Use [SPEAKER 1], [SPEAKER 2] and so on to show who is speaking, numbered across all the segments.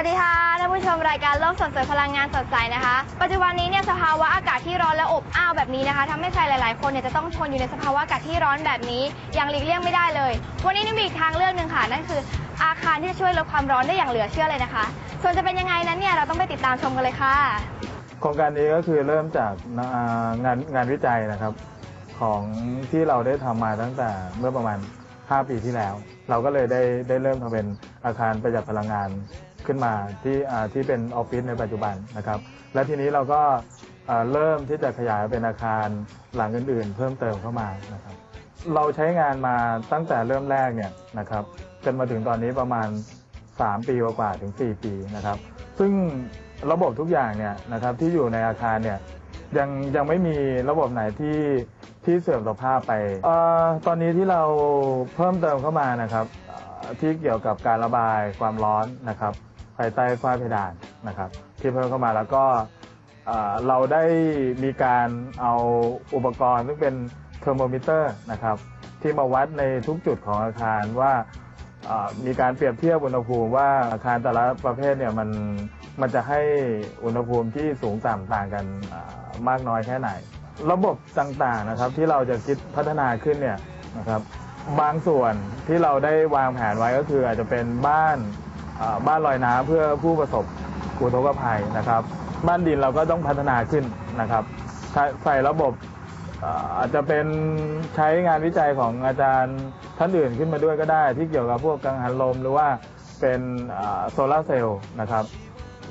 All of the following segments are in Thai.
[SPEAKER 1] วัสดีค่ะท่านผู้ชมรายการโลกสดสวยพลังงานสดใสนะคะ ปัจจุบันนี้เนี่ยสภาวะอากาศที่ร้อนและอบอ้าวแบบนี้นะคะทำให้ใครหลาย ๆ คนเนี่ยจะต้องทนอยู่ในสภาวะอากาศที่ร้อนแบบนี้อย่างหลีกเลี่ยงไม่ได้เลย วันนี้นี่มีอีกทางเลือกหนึ่งค่ะนั่นคืออาคารที่จะช่วยลดความร้อนได้อย่างเหลือเชื่อเลยนะคะ ส่วนจะเป็นยังไงนั้นเนี่ยเราต้องไปติดตามชมกันเลยค่ะ
[SPEAKER 2] โครงการนี้ก็คือเริ่มจากงานงานวิจัยนะครับ ของที่เราได้ทำมาตั้งแต่เมื่อประมาณ 5 ปีที่แล้ว เราก็เลยได้ได้เริ่มทำเป็นอาคารประหยัดพลังงาน ขึ้นมาที่ที่เป็นออฟฟิศในปัจจุบันนะครับ และทีนี้เราก็เริ่มที่จะขยายเป็นอาคารหลังอื่นๆ เพิ่มเติมเข้ามานะครับ เราใช้งานมาตั้งแต่เริ่มแรกเนี่ยนะครับจนมาถึงตอนนี้ประมาณ 3 ปีกว่าๆถึง 4 ปีนะครับ ซึ่งระบบทุกอย่างเนี่ยนะครับที่อยู่ในอาคารเนี่ยยังยังไม่มีระบบไหนที่ที่เสื่อมสภาพไปออตอนนี้ที่เราเพิ่มเติมเข้ามานะครับที่เกี่ยวกับการระบายความร้อนนะครับ ภายใต้ฝ้าเพดานนะครับ ที่เพิ่มเข้ามาแล้วก็เราได้มีการเอาอุปกรณ์ซึ่งเป็นเทอร์โมมิเตอร์นะครับ ที่มาวัดในทุกจุดของอาคารว่ามีการเปรียบเทียบอุณหภูมิว่าอาคารแต่ละประเภทเนี่ยมันมันจะให้อุณหภูมิที่สูงต่ำต่างกันมากน้อยแค่ไหน ระบบต่างๆนะครับที่เราจะคิดพัฒนาขึ้นเนี่ยนะครับบางส่วนที่เราได้วางแผนไว้ก็คืออาจจะเป็นบ้าน บ้านลอยน้ำเพื่อผู้ประสบอุทกภัยนะครับ บ้านดินเราก็ต้องพัฒนาขึ้นนะครับใช้ใส่ระบบเอ่ออาจจะเป็นใช้งานวิจัยของอาจารย์ท่านอื่นขึ้นมาด้วยก็ได้ ที่เกี่ยวกับพวกกังหันลมหรือว่าเป็นโซลาร์เซลล์นะครับ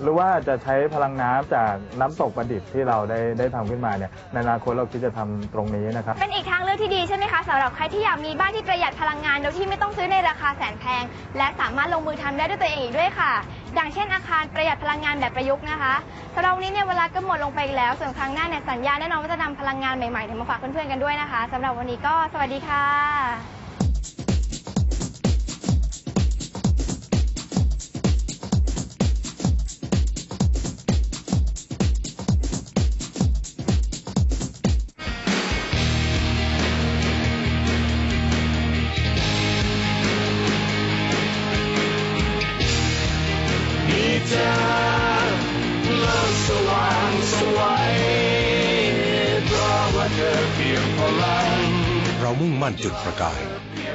[SPEAKER 2] หรือว่าจะใช้พลังน้ำจากน้ำตกประดิษฐ์ที่เราได้ได้ทำขึ้นมาเนี่ยในอนาคตเราคิดจะทำตรงนี้นะครับ
[SPEAKER 1] เป็นอีกทางเลือกที่ดีใช่ไหมคะสำหรับใครที่อยากมีบ้านที่ประหยัดพลังงานโดยที่ไม่ต้องซื้อในราคาแสนแพง และสามารถลงมือทำได้ด้วยตัวเองอีกด้วยค่ะ อย่างเช่นอาคารประหยัดพลังงานแบบประยุกต์นะคะสำหรับวันนี้เนี่ยเวลาก็หมดลงไปอีกแล้วส่วนครั้งหน้าเนี่ยสัญญาแน่นอนว่าจะนำพลังงานใหม่ๆเนี่ยมาฝากเพื่อนๆกันด้วยนะคะสำหรับวันนี้ก็สวัสดีค่ะ
[SPEAKER 3] มีเธอโลกสว่างสวัยเพราะว่าเธอเพียงพลัง
[SPEAKER 4] เรามุ่งมั่นจุดประกาย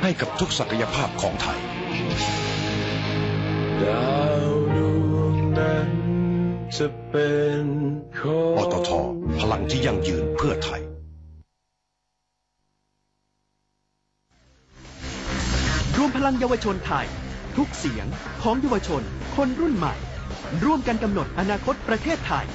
[SPEAKER 4] ให้กับทุกศักยภาพของไทย
[SPEAKER 3] ดาวดวงนั้นจะเป็นของ
[SPEAKER 4] ปตทพลังที่ยั่งยืนเพื่อไทย
[SPEAKER 5] รวมพลังเยาวชนไทย ทุกเสียงของเยาวชนคนรุ่นใหม่ ร่วมกันกำหนดอนาคตประเทศไทย